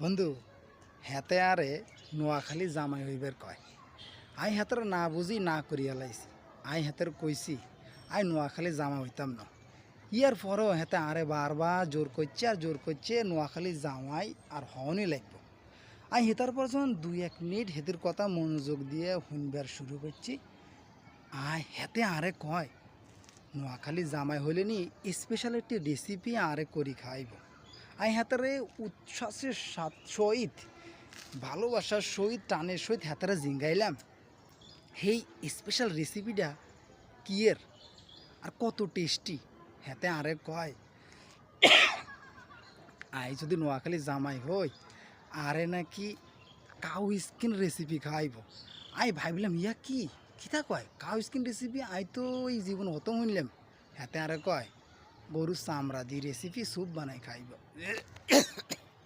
বন্ধু হেতে আরে নোয়াখালী জামাই হইবার কয়। আই হেতের না বুঝি, না করিয়া লাইছি। আই হেতের কইছি, আই নোয়াখালী জামা হইতাম না। ইয়ার পরেও হেতে আরে বারবার জোর করছে আর জোর করছে নোয়াখালী জামাই আর হওয়ানি লাগবে। আই হেতার পর যখন দুই এক মিনিট হেতের কথা মনোযোগ দিয়ে শুনবার শুরু করছি আয় হেতে আরে কয়, নোয়াখালী জামাই হইলে নি স্পেশাল একটি রেসিপি আরে করি খাইব। আই হাতারে উচ্ছ্বাসের সাত সহিত, ভালোবাসার সহিত, টানের সহিত হাতারে জিঙ্গাইলাম। সেই স্পেশাল রেসিপিটা কিয়ের আর কত টেস্টি হেতে আরে কয়। আই যদি নোয়াখালী জামাই হই, আরে নাকি কাউ স্কিন রেসিপি খাইব। আই ভাবিলাম ইয়া কি? কিতা কয়? কাউ স্কিন রেসিপি আই তো এই জীবন অত শুনলাম হেতে আরে কয়। গরুর চামড়া দিয়ে রেসিপি স্যুপ বানাই খাইব।